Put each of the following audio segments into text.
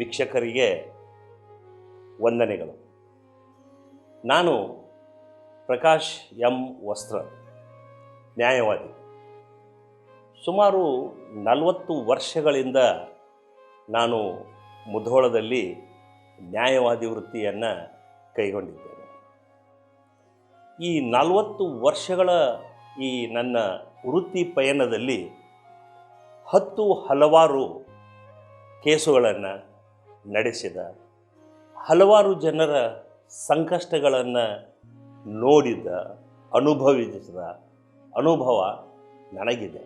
ವೀಕ್ಷಕರಿಗೆ ವಂದನೆಗಳು. ನಾನು ಪ್ರಕಾಶ್ ಎಂ ವಸ್ತ್ರ, ನ್ಯಾಯವಾದಿ. ಸುಮಾರು ನಲವತ್ತು ವರ್ಷಗಳಿಂದ ನಾನು ಮುಧೋಳದಲ್ಲಿ ನ್ಯಾಯವಾದಿ ವೃತ್ತಿಯನ್ನು ಕೈಗೊಂಡಿದ್ದೇನೆ. ಈ ನಲವತ್ತು ವರ್ಷಗಳ ಈ ನನ್ನ ವೃತ್ತಿ ಪಯಣದಲ್ಲಿ ಹತ್ತು ಹಲವಾರು ಕೇಸುಗಳನ್ನು ನಡೆಸಿದ ಹಲವಾರು ಜನರ ಸಂಕಷ್ಟಗಳನ್ನು ನೋಡಿದ, ಅನುಭವಿಸಿದ ಅನುಭವ ನನಗಿದೆ.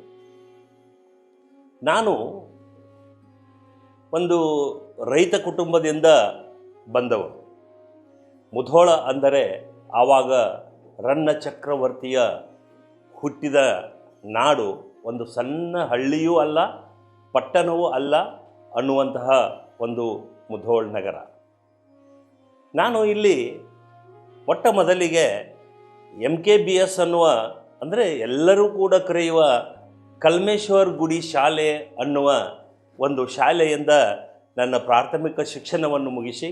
ನಾನು ಒಂದು ರೈತ ಕುಟುಂಬದಿಂದ ಬಂದವರು ಮುಧೋಳ ಅಂದರೆ ಆವಾಗ ರನ್ನ ಚಕ್ರವರ್ತಿಯ ಹುಟ್ಟಿದ ನಾಡು ಒಂದು ಸಣ್ಣ ಹಳ್ಳಿಯೂ ಅಲ್ಲ, ಪಟ್ಟಣವೂ ಅಲ್ಲ ಅನ್ನುವಂತಹ ಒಂದು ಮುಧೋಳ್ ನಗರ. ನಾನು ಇಲ್ಲಿ ಮೊಟ್ಟ ಮೊದಲಿಗೆ ಎಂ ಕೆ ಬಿ ಎಸ್ ಅನ್ನುವ, ಅಂದರೆ ಎಲ್ಲರೂ ಕೂಡ ಕರೆಯುವ ಕಲ್ಮೇಶ್ವರ್ ಗುಡಿ ಶಾಲೆ ಅನ್ನುವ ಒಂದು ಶಾಲೆಯಿಂದ ನನ್ನ ಪ್ರಾಥಮಿಕ ಶಿಕ್ಷಣವನ್ನು ಮುಗಿಸಿ,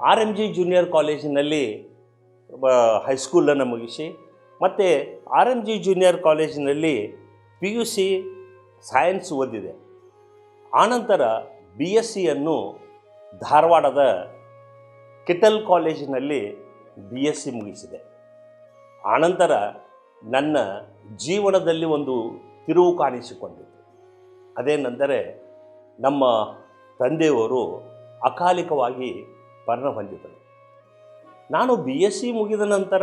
ಆರ್ ಎಂ ಜಿ ಜೂನಿಯರ್ ಕಾಲೇಜಿನಲ್ಲಿ ಹೈಸ್ಕೂಲನ್ನು ಮುಗಿಸಿ, ಮತ್ತು ಆರ್ ಎಂ ಜಿ ಜೂನಿಯರ್ ಕಾಲೇಜಿನಲ್ಲಿ ಪಿ ಯು ಸಿ ಸೈನ್ಸ್ ಓದಿದೆ. ಆನಂತರ ಬಿ ಎಸ್ ಸಿಯನ್ನು ಧಾರವಾಡದ ಕಿಟಲ್ ಕಾಲೇಜಿನಲ್ಲಿ ಬಿ ಎಸ್ ಸಿ ಮುಗಿಸಿದೆ. ಆನಂತರ ನನ್ನ ಜೀವನದಲ್ಲಿ ಒಂದು ತಿರುವು ಕಾಣಿಸಿಕೊಂಡಿತು. ಅದೇನೆಂದರೆ ನಮ್ಮ ತಂದೆಯವರು ಅಕಾಲಿಕವಾಗಿ ಮರಣ ಹೊಂದಿದರು. ನಾನು ಬಿ ಎಸ್ ಸಿ ಮುಗಿದ ನಂತರ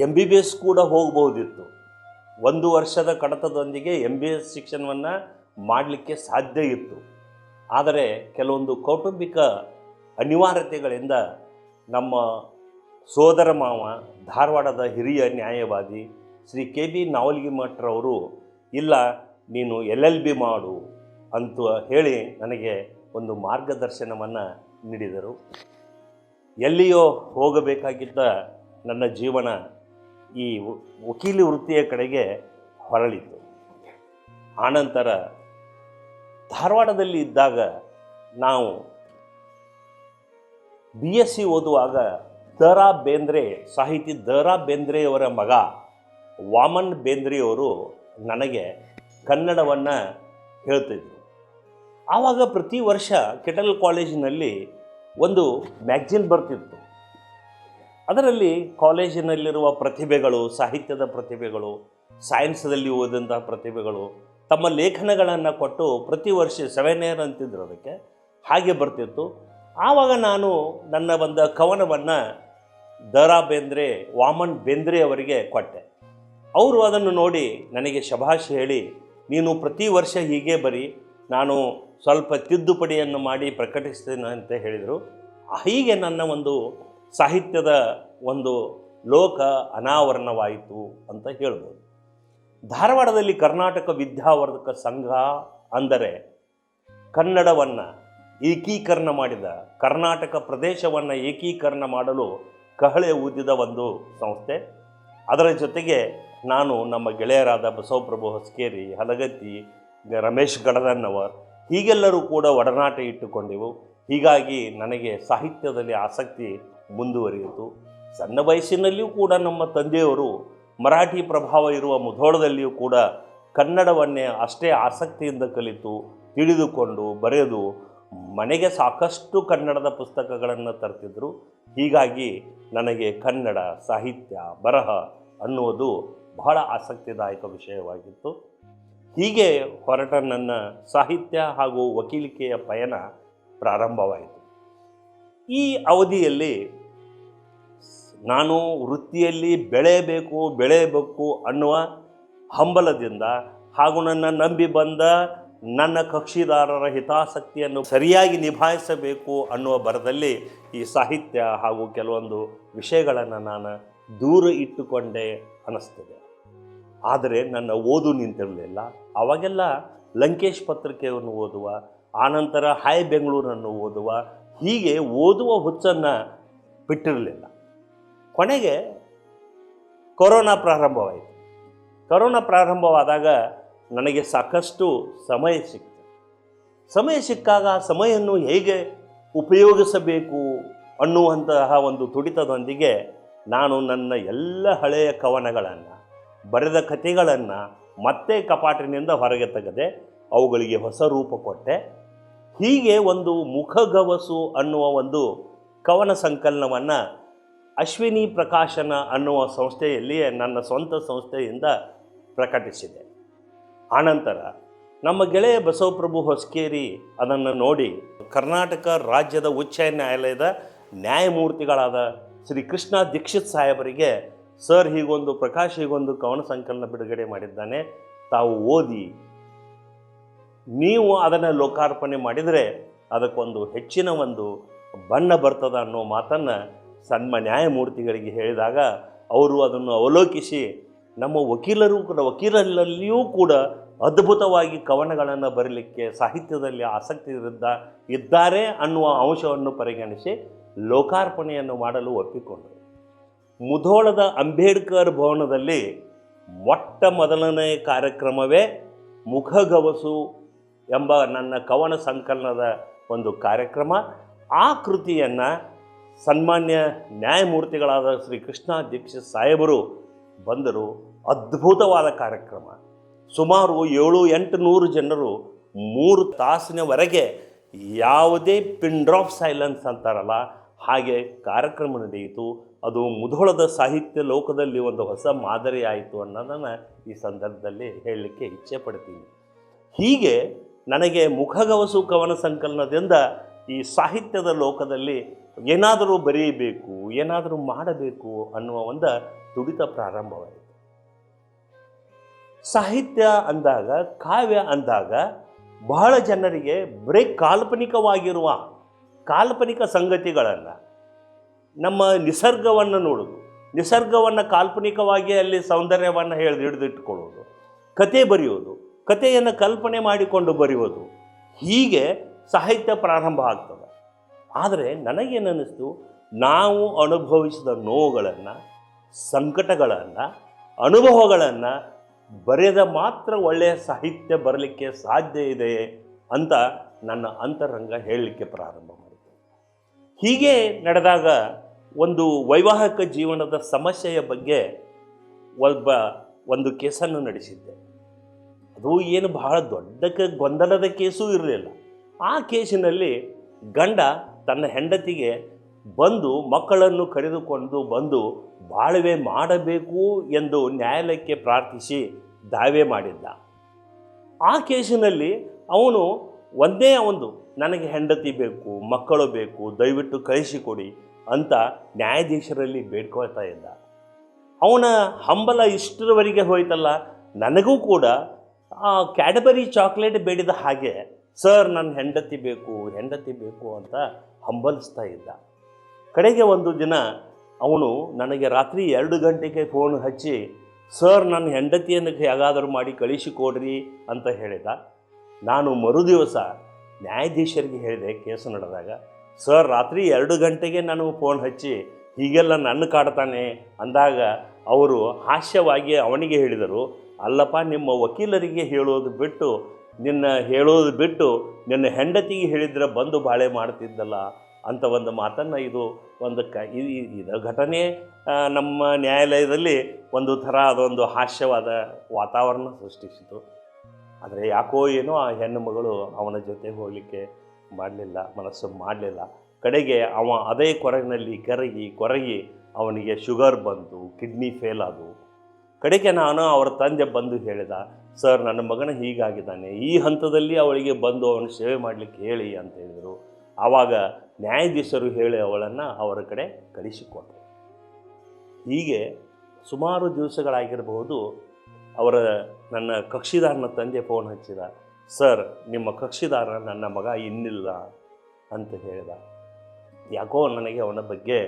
ಎಂ ಬಿ ಬಿ ಎಸ್ ಕೂಡ ಹೋಗಬಹುದಿತ್ತು. ಒಂದು ವರ್ಷದ ಕಡತದೊಂದಿಗೆ ಎಂ ಬಿ ಎಸ್ ಶಿಕ್ಷಣವನ್ನು ಮಾಡಲಿಕ್ಕೆ ಸಾಧ್ಯ ಇತ್ತು. ಆದರೆ ಕೆಲವೊಂದು ಕೌಟುಂಬಿಕ ಅನಿವಾರ್ಯತೆಗಳಿಂದ ನಮ್ಮ ಸೋದರ ಮಾವ, ಧಾರವಾಡದ ಹಿರಿಯ ನ್ಯಾಯವಾದಿ ಶ್ರೀ ಕೆ ಬಿ ನಾವಲ್ಗಿ ಮಠರವರು ಇಲ್ಲ, ನೀನು ಎಲ್ ಎಲ್ ಬಿ ಮಾಡು ಅಂತ ಹೇಳಿ ನನಗೆ ಒಂದು ಮಾರ್ಗದರ್ಶನವನ್ನು ನೀಡಿದರು. ಎಲ್ಲಿಯೋ ಹೋಗಬೇಕಾಗಿದ್ದ ನನ್ನ ಜೀವನ ಈ ವಕೀಲಿ ವೃತ್ತಿಯ ಕಡೆಗೆ ಹೊರಳಿತು. ಆನಂತರ ಧಾರವಾಡದಲ್ಲಿ ಇದ್ದಾಗ ನಾವು ಬಿ ಎಸ್ ಸಿ ಓದುವಾಗ ದ ರಾ ಬೇಂದ್ರೆ, ಸಾಹಿತಿ ದ ರಾ ಬೇಂದ್ರೆಯವರ ಮಗ ವಾಮನ್ ಬೇಂದ್ರೆಯವರು ನನಗೆ ಕನ್ನಡವನ್ನು ಹೇಳ್ತಿದ್ರು. ಆವಾಗ ಪ್ರತಿ ವರ್ಷ ಕೆಟಲ್ ಕಾಲೇಜಿನಲ್ಲಿ ಒಂದು ಮ್ಯಾಗ್ಜಿನ್ ಬರ್ತಿತ್ತು. ಅದರಲ್ಲಿ ಕಾಲೇಜಿನಲ್ಲಿರುವ ಪ್ರತಿಭೆಗಳು, ಸಾಹಿತ್ಯದ ಪ್ರತಿಭೆಗಳು ಸೈನ್ಸ್ದಲ್ಲಿ ಓದಿದಂತಹ ಪ್ರತಿಭೆಗಳು ತಮ್ಮ ಲೇಖನಗಳನ್ನು ಕೊಟ್ಟು ಪ್ರತಿ ವರ್ಷ ಸೆವೆನ್ ಇಯರ್ ಅಂತಿದ್ರು ಅದಕ್ಕೆ. ಹಾಗೆ ಬರ್ತಿತ್ತು. ಆವಾಗ ನಾನು ನನ್ನ ಒಂದು ಕವನವನ್ನು ದ ರಾ ಬೇಂದ್ರೆ, ವಾಮನ್ ಬೇಂದ್ರೆ ಅವರಿಗೆ ಕೊಟ್ಟೆ. ಅವರು ಅದನ್ನು ನೋಡಿ ನನಗೆ ಶಭಾಷ್ ಹೇಳಿ, ನೀನು ಪ್ರತಿ ವರ್ಷ ಹೀಗೆ ಬರಿ, ನಾನು ಸ್ವಲ್ಪ ತಿದ್ದುಪಡಿಯನ್ನು ಮಾಡಿ ಪ್ರಕಟಿಸ್ತೇನೆ ಅಂತ ಹೇಳಿದರು. ಹೀಗೆ ನನ್ನ ಒಂದು ಸಾಹಿತ್ಯದ ಒಂದು ಲೋಕ ಅನಾವರಣವಾಯಿತು ಅಂತ ಹೇಳ್ಬೋದು. ಧಾರವಾಡದಲ್ಲಿ ಕರ್ನಾಟಕ ವಿದ್ಯಾವರ್ಧಕ ಸಂಘ ಅಂದರೆ ಕನ್ನಡವನ್ನು ಏಕೀಕರಣ ಮಾಡಿದ, ಕರ್ನಾಟಕ ಪ್ರದೇಶವನ್ನು ಏಕೀಕರಣ ಮಾಡಲು ಕಹಳೆ ಊದಿದ ಒಂದು ಸಂಸ್ಥೆ. ಅದರ ಜೊತೆಗೆ ನಾನು ನಮ್ಮ ಗೆಳೆಯರಾದ ಬಸವಪ್ರಭು ಹೊಸಕೇರಿ, ಹಲಗತ್ತಿ, ರಮೇಶ್ ಗಡದನ್ನವರ್ ಹೀಗೆಲ್ಲರೂ ಕೂಡ ಒಡನಾಟ ಇಟ್ಟುಕೊಂಡೆವು. ಹೀಗಾಗಿ ನನಗೆ ಸಾಹಿತ್ಯದಲ್ಲಿ ಆಸಕ್ತಿ ಮುಂದುವರಿಯಿತು. ಸಣ್ಣ ವಯಸ್ಸಿನಲ್ಲಿಯೂ ಕೂಡ ನಮ್ಮ ತಂದೆಯವರು ಮರಾಠಿ ಪ್ರಭಾವ ಇರುವ ಮುಧೋಳದಲ್ಲಿಯೂ ಕೂಡ ಕನ್ನಡವನ್ನೇ ಅಷ್ಟೇ ಆಸಕ್ತಿಯಿಂದ ಕಲಿತು, ತಿಳಿದುಕೊಂಡು, ಬರೆದು ಮನೆಗೆ ಸಾಕಷ್ಟು ಕನ್ನಡದ ಪುಸ್ತಕಗಳನ್ನು ತರ್ತಿದ್ದರು ಹೀಗಾಗಿ ನನಗೆ ಕನ್ನಡ ಸಾಹಿತ್ಯ ಬರಹ ಅನ್ನುವುದು ಬಹಳ ಆಸಕ್ತಿದಾಯಕ ವಿಷಯವಾಗಿತ್ತು. ಹೀಗೆ ಹೊರಟ ನನ್ನ ಸಾಹಿತ್ಯ ಹಾಗೂ ವಕೀಲಿಕೆಯ ಪಯಣ ಪ್ರಾರಂಭವಾಯಿತು. ಈ ಅವಧಿಯಲ್ಲಿ ನಾನು ವೃತ್ತಿಯಲ್ಲಿ ಬೆಳೆಯಬೇಕು ಬೆಳೆಯಬೇಕು ಅನ್ನುವ ಹಂಬಲದಿಂದ ಹಾಗೂ ನನ್ನ ನಂಬಿ ಬಂದ ನನ್ನ ಕಕ್ಷಿದಾರರ ಹಿತಾಸಕ್ತಿಯನ್ನು ಸರಿಯಾಗಿ ನಿಭಾಯಿಸಬೇಕು ಅನ್ನುವ ಬರದಲ್ಲಿ ಈ ಸಾಹಿತ್ಯ ಹಾಗೂ ಕೆಲವೊಂದು ವಿಷಯಗಳನ್ನು ನಾನು ದೂರ ಇಟ್ಟುಕೊಂಡೆ ಅನ್ನಿಸ್ತದೆ. ಆದರೆ ನನ್ನ ಓದು ನಿಂತಿರಲಿಲ್ಲ. ಅವಾಗೆಲ್ಲ ಲಂಕೇಶ್ ಪತ್ರಿಕೆಯನ್ನು ಓದುವ ಆನಂತರ ಹಾಯ್ ಬೆಂಗಳೂರನ್ನು ಓದುವ ಹೀಗೆ ಓದುವ ಹುಚ್ಚನ್ನು ಬಿಟ್ಟಿರಲಿಲ್ಲ. ಕೊನೆಗೆ ಕೊರೋನಾ ಪ್ರಾರಂಭವಾಯಿತು. ಕೊರೋನಾ ಪ್ರಾರಂಭವಾದಾಗ ನನಗೆ ಸಾಕಷ್ಟು ಸಮಯ ಸಿಕ್ತು. ಸಮಯ ಸಿಕ್ಕಾಗ ಸಮಯವನ್ನು ಹೇಗೆ ಉಪಯೋಗಿಸಬೇಕು ಅನ್ನುವಂತಹ ಒಂದು ತುಡಿತದೊಂದಿಗೆ ನಾನು ನನ್ನ ಎಲ್ಲ ಹಳೆಯ ಕವನಗಳನ್ನು, ಬರೆದ ಕಥೆಗಳನ್ನು ಮತ್ತೆ ಕಪಾಟಿನಿಂದ ಹೊರಗೆ ತೆಗೆದೆ, ಅವುಗಳಿಗೆ ಹೊಸ ರೂಪ ಕೊಟ್ಟೆ. ಹೀಗೆ ಒಂದು ಮುಖಗವಸು ಅನ್ನುವ ಒಂದು ಕವನ ಸಂಕಲನವನ್ನು ಅಶ್ವಿನಿ ಪ್ರಕಾಶನ ಅನ್ನುವ ಸಂಸ್ಥೆಯಲ್ಲಿಯೇ ನನ್ನ ಸ್ವಂತ ಸಂಸ್ಥೆಯಿಂದ ಪ್ರಕಟಿಸಿದೆ. ಆನಂತರ ನಮ್ಮ ಗೆಳೆಯ ಬಸವಪ್ರಭು ಹೊಸಕೇರಿ ಅದನ್ನು ನೋಡಿ ಕರ್ನಾಟಕ ರಾಜ್ಯದ ಉಚ್ಚ ನ್ಯಾಯಾಲಯದ ನ್ಯಾಯಮೂರ್ತಿಗಳಾದ ಶ್ರೀ ಕೃಷ್ಣ ದೀಕ್ಷಿತ್ ಸಾಹೇಬರಿಗೆ ಸರ್ ಹೀಗೊಂದು, ಪ್ರಕಾಶ್ ಹೀಗೊಂದು ಕವನ ಸಂಕಲನ ಬಿಡುಗಡೆ ಮಾಡಿದ್ದಾನೆ. ತಾವು ಓದಿ ನೀವು ಅದನ್ನು ಲೋಕಾರ್ಪಣೆ ಮಾಡಿದರೆ ಅದಕ್ಕೊಂದು ಹೆಚ್ಚಿನ ಒಂದು ಬಣ್ಣ ಬರ್ತದ ಅನ್ನೋ ಮಾತನ್ನು ಸನ್ಮ ನ್ಯಾಯಮೂರ್ತಿಗಳಿಗೆ ಹೇಳಿದಾಗ ಅವರು ಅದನ್ನು ಅವಲೋಕಿಸಿ ನಮ್ಮ ವಕೀಲರು ಕೂಡ, ವಕೀಲರಲ್ಲಿಯೂ ಕೂಡ ಅದ್ಭುತವಾಗಿ ಕವನಗಳನ್ನು ಬರಲಿಕ್ಕೆ ಸಾಹಿತ್ಯದಲ್ಲಿ ಆಸಕ್ತಿ ಇದ್ದ, ಇದ್ದಾರೆ ಅನ್ನುವ ಅಂಶವನ್ನು ಪರಿಗಣಿಸಿ ಲೋಕಾರ್ಪಣೆಯನ್ನು ಮಾಡಲು ಒಪ್ಪಿಕೊಂಡರು. ಮುಧೋಳದ ಅಂಬೇಡ್ಕರ್ ಭವನದಲ್ಲಿ ಮೊಟ್ಟ ಮೊದಲನೇ ಕಾರ್ಯಕ್ರಮವೇ ಮುಖಗವಸು ಎಂಬ ನನ್ನ ಕವನ ಸಂಕಲನದ ಒಂದು ಕಾರ್ಯಕ್ರಮ. ಆ ಕೃತಿಯನ್ನು ಸನ್ಮಾನ್ಯ ನ್ಯಾಯಮೂರ್ತಿಗಳಾದ ಶ್ರೀ ಕೃಷ್ಣ ದೀಕ್ಷಿತ್ ಸಾಹೇಬರು ಬಂದರು. ಅದ್ಭುತವಾದ ಕಾರ್ಯಕ್ರಮ. ಸುಮಾರು ಏಳು ಎಂಟು ನೂರು ಜನರು ಮೂರು ತಾಸಿನವರೆಗೆ ಯಾವುದೇ ಪಿನ್ ಡ್ರಾಪ್ ಸೈಲೆನ್ಸ್ ಅಂತಾರಲ್ಲ, ಹಾಗೆ ಕಾರ್ಯಕ್ರಮ ನಡೆಯಿತು. ಅದು ಮುಧೋಳದ ಸಾಹಿತ್ಯ ಲೋಕದಲ್ಲಿ ಒಂದು ಹೊಸ ಮಾದರಿ ಆಯಿತು ಅನ್ನೋದನ್ನು ಈ ಸಂದರ್ಭದಲ್ಲಿ ಹೇಳಲಿಕ್ಕೆ ಇಚ್ಛೆ ಪಡ್ತೀನಿ. ಹೀಗೆ ನನಗೆ ಮುಖಗವಸು ಕವನ ಸಂಕಲನದಿಂದ ಈ ಸಾಹಿತ್ಯದ ಲೋಕದಲ್ಲಿ ಏನಾದರೂ ಬರೆಯಬೇಕು ಏನಾದರೂ ಮಾಡಬೇಕು ಅನ್ನುವ ಒಂದು ತುಡಿತ ಪ್ರಾರಂಭವಾಯಿತು. ಸಾಹಿತ್ಯ ಅಂದಾಗ, ಕಾವ್ಯ ಅಂದಾಗ ಬಹಳ ಜನರಿಗೆ ಬರೀ ಕಾಲ್ಪನಿಕವಾಗಿರುವ ಕಾಲ್ಪನಿಕ ಸಂಗತಿಗಳನ್ನು ನಮ್ಮ ನಿಸರ್ಗವನ್ನು ನೋಡೋದು, ನಿಸರ್ಗವನ್ನು ಕಾಲ್ಪನಿಕವಾಗಿ ಅಲ್ಲಿ ಸೌಂದರ್ಯವನ್ನು ಹೇಳಿ ಹಿಡಿದಿಟ್ಟುಕೊಳ್ಳೋದು ಕತೆ ಬರೆಯೋದು ಕಥೆಯನ್ನು ಕಲ್ಪನೆ ಮಾಡಿಕೊಂಡು ಬರೆಯೋದು ಹೀಗೆ ಸಾಹಿತ್ಯ ಪ್ರಾರಂಭ ಆಗ್ತದೆ. ಆದರೆ ನನಗೇನನ್ನಿಸ್ತು? ನಾವು ಅನುಭವಿಸಿದ ನೋವುಗಳನ್ನು, ಸಂಕಟಗಳನ್ನು, ಅನುಭವಗಳನ್ನು ಬರೆದ ಮಾತ್ರ ಒಳ್ಳೆಯ ಸಾಹಿತ್ಯ ಬರಲಿಕ್ಕೆ ಸಾಧ್ಯ ಇದೆ ಅಂತ ನನ್ನ ಅಂತರಂಗ ಹೇಳಲಿಕ್ಕೆ ಪ್ರಾರಂಭ ಮಾಡಿತು. ಹೀಗೆ ನಡೆದಾಗ ಒಂದು ವೈವಾಹಿಕ ಜೀವನದ ಸಮಸ್ಯೆಯ ಬಗ್ಗೆ ಒಬ್ಬ ಒಂದು ಕೇಸನ್ನು ನಡೆಸಿದ್ದೆ. ಅದು ಏನು ಬಹಳ ದೊಡ್ಡ ಗೊಂದಲದ ಕೇಸೂ ಇರಲಿಲ್ಲ. ಆ ಕೇಸಿನಲ್ಲಿ ಗಂಡ ತನ್ನ ಹೆಂಡತಿಗೆ ಬಂದು ಮಕ್ಕಳನ್ನು ಕರೆದುಕೊಂಡು ಬಂದು ಬಾಳ್ವೆ ಮಾಡಬೇಕು ಎಂದು ನ್ಯಾಯಾಲಯಕ್ಕೆ ಪ್ರಾರ್ಥಿಸಿ ದಾವೆ ಮಾಡಿದ್ದ. ಆ ಕೇಸಿನಲ್ಲಿ ಅವನು ಒಂದೇ ಒಂದು, ನನಗೆ ಹೆಂಡತಿ ಬೇಕು, ಮಕ್ಕಳು ಬೇಕು, ದಯವಿಟ್ಟು ಕಳಿಸಿಕೊಡಿ ಅಂತ ನ್ಯಾಯಾಧೀಶರಲ್ಲಿ ಬೇಡ್ಕೊಳ್ತಾ ಇದ್ದ. ಅವನ ಹಂಬಲ ಇಷ್ಟರವರೆಗೆ ಹೋಯ್ತಲ್ಲ, ನನಗೂ ಕೂಡ ಆ ಕ್ಯಾಡಬರಿ ಚಾಕ್ಲೇಟ್ ಬೇಡಿದ ಹಾಗೆ, ಸರ್, ನನ್ನ ಹೆಂಡತಿ ಬೇಕು ಹೆಂಡತಿ ಬೇಕು ಅಂತ ಹಂಬಲಿಸ್ತಾ ಇದ್ದ. ಕಡೆಗೆ ಒಂದು ದಿನ ಅವನು ನನಗೆ ರಾತ್ರಿ ಎರಡು ಗಂಟೆಗೆ ಫೋನ್ ಹಚ್ಚಿ ಸರ್ ನನ್ನ ಹೆಂಡತಿಯನ್ನು ಹೇಗಾದರೂ ಮಾಡಿ ಕಳಿಸಿಕೊಡ್ರಿ ಅಂತ ಹೇಳಿದ. ನಾನು ಮರುದಿವಸ ನ್ಯಾಯಾಧೀಶರಿಗೆ ಹೇಳಿದೆ ಕೇಸು ನಡೆದಾಗ ಸರ್ ರಾತ್ರಿ ಎರಡು ಗಂಟೆಗೆ ನಾನು ಫೋನ್ ಹಚ್ಚಿ, ಹೀಗೆಲ್ಲ ನನ್ನ ಕಾಡ್ತಾನೆ ಅಂದಾಗ ಅವರು ಹಾಸ್ಯವಾಗಿ ಅವನಿಗೆ ಹೇಳಿದರು, ಅಲ್ಲಪ್ಪ, ನಿಮ್ಮ ವಕೀಲರಿಗೆ ಹೇಳೋದು ಬಿಟ್ಟು ನಿನ್ನ ಹೇಳೋದು ಬಿಟ್ಟು ನಿನ್ನ ಹೆಂಡತಿಗೆ ಹೇಳಿದ್ರೆ ಬಂದು ಬಾಳೆ ಮಾಡ್ತಿದ್ದಲ್ಲ ಅಂತ ಒಂದು ಮಾತನ್ನು ಇದು ಒಂದು ಕ ಇದು ಘಟನೆ ನಮ್ಮ ನ್ಯಾಯಾಲಯದಲ್ಲಿ ಒಂದು ಥರ ಅದೊಂದು ಹಾಸ್ಯವಾದ ವಾತಾವರಣ ಸೃಷ್ಟಿಸಿತು. ಆದರೆ ಯಾಕೋ ಏನೋ ಆ ಹೆಣ್ಣು ಮಗಳು ಅವನ ಜೊತೆ ಹೋಗಲಿಕ್ಕೆ ಮಾಡಲಿಲ್ಲ, ಮನಸ್ಸು ಮಾಡಲಿಲ್ಲ. ಕಡೆಗೆ ಅವ ಅದೇ ಕೊರಗಿನಲ್ಲಿ ಕರಗಿ, ಕೊರಗಿ ಅವನಿಗೆ ಶುಗರ್ ಬಂತು ಕಿಡ್ನಿ ಫೇಲ್ ಆದವು. ಕಡೆಗೆ ನಾನು ಅವರ ತಂದೆ ಬಂದು ಹೇಳಿದ ಸರ್, ನನ್ನ ಮಗನ ಹೀಗಾಗಿದ್ದಾನೆ. ಈ ಹಂತದಲ್ಲಿ ಅವಳಿಗೆ ಬಂದು ಅವನು ಸೇವೆ ಮಾಡಲಿಕ್ಕೆ ಹೇಳಿ ಅಂತ ಹೇಳಿದರು. ಆವಾಗ ನ್ಯಾಯಾಧೀಶರು ಹೇಳಿ ಅವಳನ್ನು ಅವರ ಕಡೆ ಕಳಿಸಿಕೊಟ್ಟರು ಹೀಗೆ ಸುಮಾರು ದಿವಸಗಳಾಗಿರಬಹುದು ಅವರ ನನ್ನ ಕಕ್ಷಿದಾರನ ತಂದೆ ಫೋನ್ ಹಚ್ಚಿದ. ಸರ್, ನಿಮ್ಮ ಕಕ್ಷಿದಾರ ನನ್ನ ಮಗ ಇನ್ನಿಲ್ಲ ಅಂತ ಹೇಳಿದ. ಯಾಕೋ ನನಗೆ ಅವನ ಬಗ್ಗೆ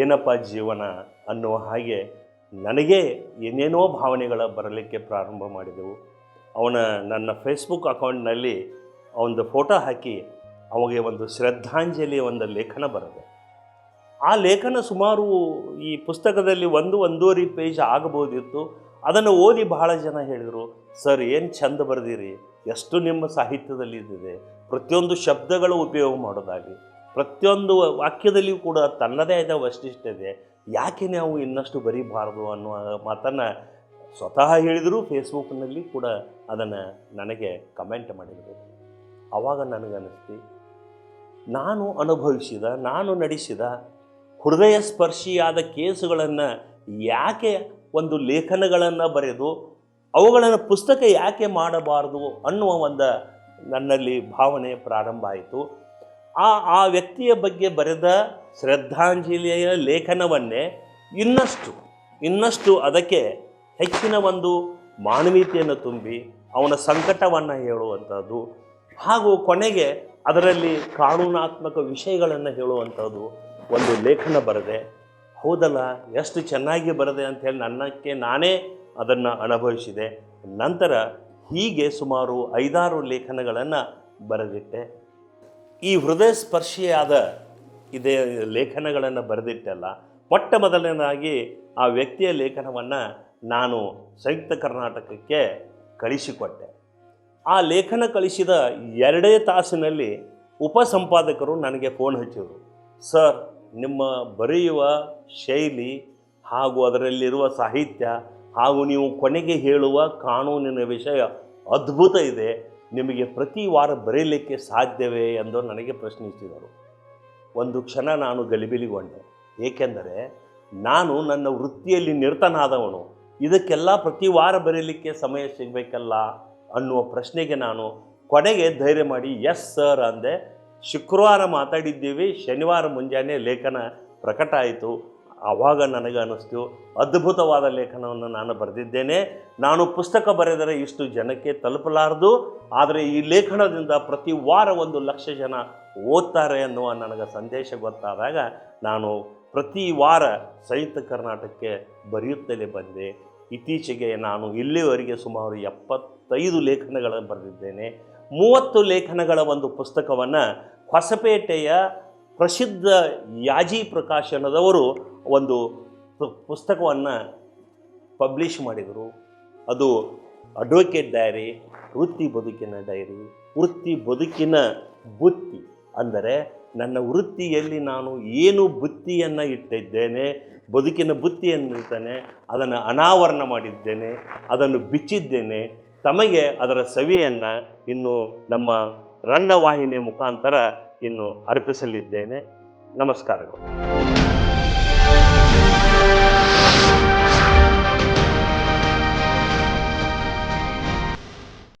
ಏನಪ್ಪ ಜೀವನ ಅನ್ನುವ ಹಾಗೆ ನನಗೆ ಏನೇನೋ ಭಾವನೆಗಳ ಬರಲಿಕ್ಕೆ ಪ್ರಾರಂಭ ಮಾಡಿದೆವು. ಅವನ ನನ್ನ ಫೇಸ್ಬುಕ್ ಅಕೌಂಟ್ನಲ್ಲಿ ಒಂದು ಫೋಟೋ ಹಾಕಿ ಅವಗೆ ಒಂದು ಶ್ರದ್ಧಾಂಜಲಿ ಒಂದು ಲೇಖನ ಬರದೆ. ಆ ಲೇಖನ ಸುಮಾರು ಈ ಪುಸ್ತಕದಲ್ಲಿ ಒಂದು ಒಂದೂವರೆ ಪೇಜ್ ಆಗಬಹುದಿತ್ತು. ಅದನ್ನು ಓದಿ ಬಹಳ ಜನ ಹೇಳಿದರು, ಸರ್, ಏನು ಚಂದ ಬರೆದಿರಿ? ಎಷ್ಟು ನಿಮ್ಮ ಸಾಹಿತ್ಯದಲ್ಲಿ ಇದ್ದಿದೆ ಪ್ರತಿಯೊಂದು ಶಬ್ದಗಳು ಉಪಯೋಗ ಮಾಡೋದಾಗಲಿ ಪ್ರತಿಯೊಂದು ವಾಕ್ಯದಲ್ಲಿಯೂ ಕೂಡ ತನ್ನದೇ ಆದ ವೈಶಿಷ್ಟ್ಯ ಇದೆ ಯಾಕೆ ನಾವು ಇನ್ನಷ್ಟು ಬರೀಬಾರದು ಅನ್ನುವ ಮಾತನ್ನು ಸ್ವತಃ ಹೇಳಿದರೂ ಫೇಸ್ಬುಕ್ನಲ್ಲಿ ಕೂಡ ಅದನ್ನು ನನಗೆ ಕಮೆಂಟ್ ಮಾಡಿದರು. ಆವಾಗ ನನಗನ್ನಿಸ್ತು, ನಾನು ಅನುಭವಿಸಿದ, ನಾನು ನಡೆಸಿದ ಹೃದಯ ಸ್ಪರ್ಶಿಯಾದ ಕೇಸುಗಳನ್ನು ಯಾಕೆ ಒಂದು ಲೇಖನಗಳನ್ನು ಬರೆದು ಅವುಗಳನ್ನು ಪುಸ್ತಕ ಯಾಕೆ ಮಾಡಬಾರದು ಅನ್ನುವ ಒಂದು ನನ್ನಲ್ಲಿ ಭಾವನೆ ಪ್ರಾರಂಭ ಆಯಿತು. ಆ ಆ ವ್ಯಕ್ತಿಯ ಬಗ್ಗೆ ಬರೆದ ಶ್ರದ್ಧಾಂಜಲಿಯ ಲೇಖನವನ್ನೇ ಇನ್ನಷ್ಟು ಇನ್ನಷ್ಟು ಅದಕ್ಕೆ ಹೆಚ್ಚಿನ ಒಂದು ಮಾನವೀಯತೆಯನ್ನು ತುಂಬಿ ಅವನ ಸಂಕಟವನ್ನು ಹೇಳುವಂಥದ್ದು, ಹಾಗೂ ಕೊನೆಗೆ ಅದರಲ್ಲಿ ಕಾನೂನಾತ್ಮಕ ವಿಷಯಗಳನ್ನು ಹೇಳುವಂಥದ್ದು ಒಂದು ಲೇಖನ ಬರದೆ. ಹೌದಲ್ಲ, ಎಷ್ಟು ಚೆನ್ನಾಗಿ ಬರೆದೆ ಅಂಥೇಳಿ ನನ್ನಕ್ಕೆ ನಾನೇ ಅದನ್ನು ಅನುಭವಿಸಿದೆ. ನಂತರ ಹೀಗೆ ಸುಮಾರು ಐದಾರು ಲೇಖನಗಳನ್ನು ಬರೆದಿಟ್ಟೆ. ಈ ಹೃದಯ ಸ್ಪರ್ಶಿಯಾದ ಇದೇ ಲೇಖನಗಳನ್ನು ಬರೆದಿಟ್ಟಲ್ಲ ಮೊಟ್ಟ ಮೊದಲನೇದಾಗಿ ಆ ವ್ಯಕ್ತಿಯ ಲೇಖನವನ್ನು ನಾನು ಸಂಯುಕ್ತ ಕರ್ನಾಟಕಕ್ಕೆ ಕಳಿಸಿಕೊಟ್ಟೆ. ಆ ಲೇಖನ ಕಳಿಸಿದ ಎರಡೇ ತಾಸಿನಲ್ಲಿ ಉಪಸಂಪಾದಕರು ನನಗೆ ಫೋನ್ ಹಚ್ಚಿದರು, ಸರ್, ನಿಮ್ಮ ಬರೆಯುವ ಶೈಲಿ ಹಾಗೂ ಅದರಲ್ಲಿರುವ ಸಾಹಿತ್ಯ ಹಾಗೂ ನೀವು ಕೊನೆಗೆ ಹೇಳುವ ಕಾನೂನಿನ ವಿಷಯ ಅದ್ಭುತ ಇದೆ. ನಿಮಗೆ ಪ್ರತಿ ವಾರ ಬರೀಲಿಕ್ಕೆ ಸಾಧ್ಯವೇ ಎಂದು ನನಗೆ ಪ್ರಶ್ನಿಸಿದರು. ಒಂದು ಕ್ಷಣ ನಾನು ಗಲಿಬಿಲಿಗೊಂಡೆ. ಏಕೆಂದರೆ ನಾನು ನನ್ನ ವೃತ್ತಿಯಲ್ಲಿ ನಿರತನಾದವನು. ಇದಕ್ಕೆಲ್ಲ ಪ್ರತಿ ವಾರ ಬರೀಲಿಕ್ಕೆ ಸಮಯ ಸಿಗಬೇಕಲ್ಲ ಅನ್ನುವ ಪ್ರಶ್ನೆಗೆ ನಾನು ಕೊನೆಗೆ ಧೈರ್ಯ ಮಾಡಿ ಎಸ್ ಸರ್ ಅಂದೆ. ಶುಕ್ರವಾರ ಮಾತಾಡಿದ್ದೀವಿ. ಶನಿವಾರ ಮುಂಜಾನೆ ಲೇಖನ ಪ್ರಕಟ ಆಯಿತು. ಆವಾಗ ನನಗೆ ಅನ್ನಿಸ್ತು, ಅದ್ಭುತವಾದ ಲೇಖನವನ್ನು ನಾನು ಬರೆದಿದ್ದೇನೆ. ನಾನು ಪುಸ್ತಕ ಬರೆದರೆ ಇಷ್ಟು ಜನಕ್ಕೆ ತಲುಪಲಾರದು, ಆದರೆ ಈ ಲೇಖನದಿಂದ ಪ್ರತಿ ವಾರ ಒಂದು ಲಕ್ಷ ಜನ ಓದ್ತಾರೆ ಅನ್ನುವ ನನಗೆ ಸಂದೇಶ ಗೊತ್ತಾದಾಗ ನಾನು ಪ್ರತಿ ವಾರ ಸಂಯುಕ್ತ ಕರ್ನಾಟಕಕ್ಕೆ ಬರೆಯುತ್ತಲೇ ಬಂದೆ. ಇತ್ತೀಚೆಗೆ ನಾನು ಇಲ್ಲಿವರೆಗೆ ಸುಮಾರು ಎಪ್ಪತ್ತೈದು ಲೇಖನಗಳನ್ನು ಬರೆದಿದ್ದೇನೆ. ಮೂವತ್ತು ಲೇಖನಗಳ ಒಂದು ಪುಸ್ತಕವನ್ನು ಹೊಸಪೇಟೆಯ ಪ್ರಸಿದ್ಧ ಯಾಜಿ ಪ್ರಕಾಶನದವರು ಒಂದು ಪುಸ್ತಕವನ್ನು ಪಬ್ಲಿಷ್ ಮಾಡಿದರು. ಅದು ಅಡ್ವೊಕೇಟ್ ಡೈರಿ ವೃತ್ತಿ ಬದುಕಿನ ಡೈರಿ ವೃತ್ತಿ ಬದುಕಿನ ಬುತ್ತಿ. ಅಂದರೆ ನನ್ನ ವೃತ್ತಿಯಲ್ಲಿ ನಾನು ಏನು ಬುತ್ತಿಯನ್ನು ಇಟ್ಟಿದ್ದೇನೆ, ಬದುಕಿನ ಬುತ್ತಿಯನ್ನು ಅದನ್ನು ಅನಾವರಣ ಮಾಡಿದ್ದೇನೆ, ಅದನ್ನು ಬಿಚ್ಚಿದ್ದೇನೆ, ತಮಗೆ ಅದರ ಸವಿಯನ್ನು ಇನ್ನು ನಮ್ಮ ರನ್ನ ವಾಹಿನಿಯ ಮುಖಾಂತರ ಇನ್ನು ಅರ್ಪಿಸಲಿದ್ದೇನೆ. ನಮಸ್ಕಾರಗಳು.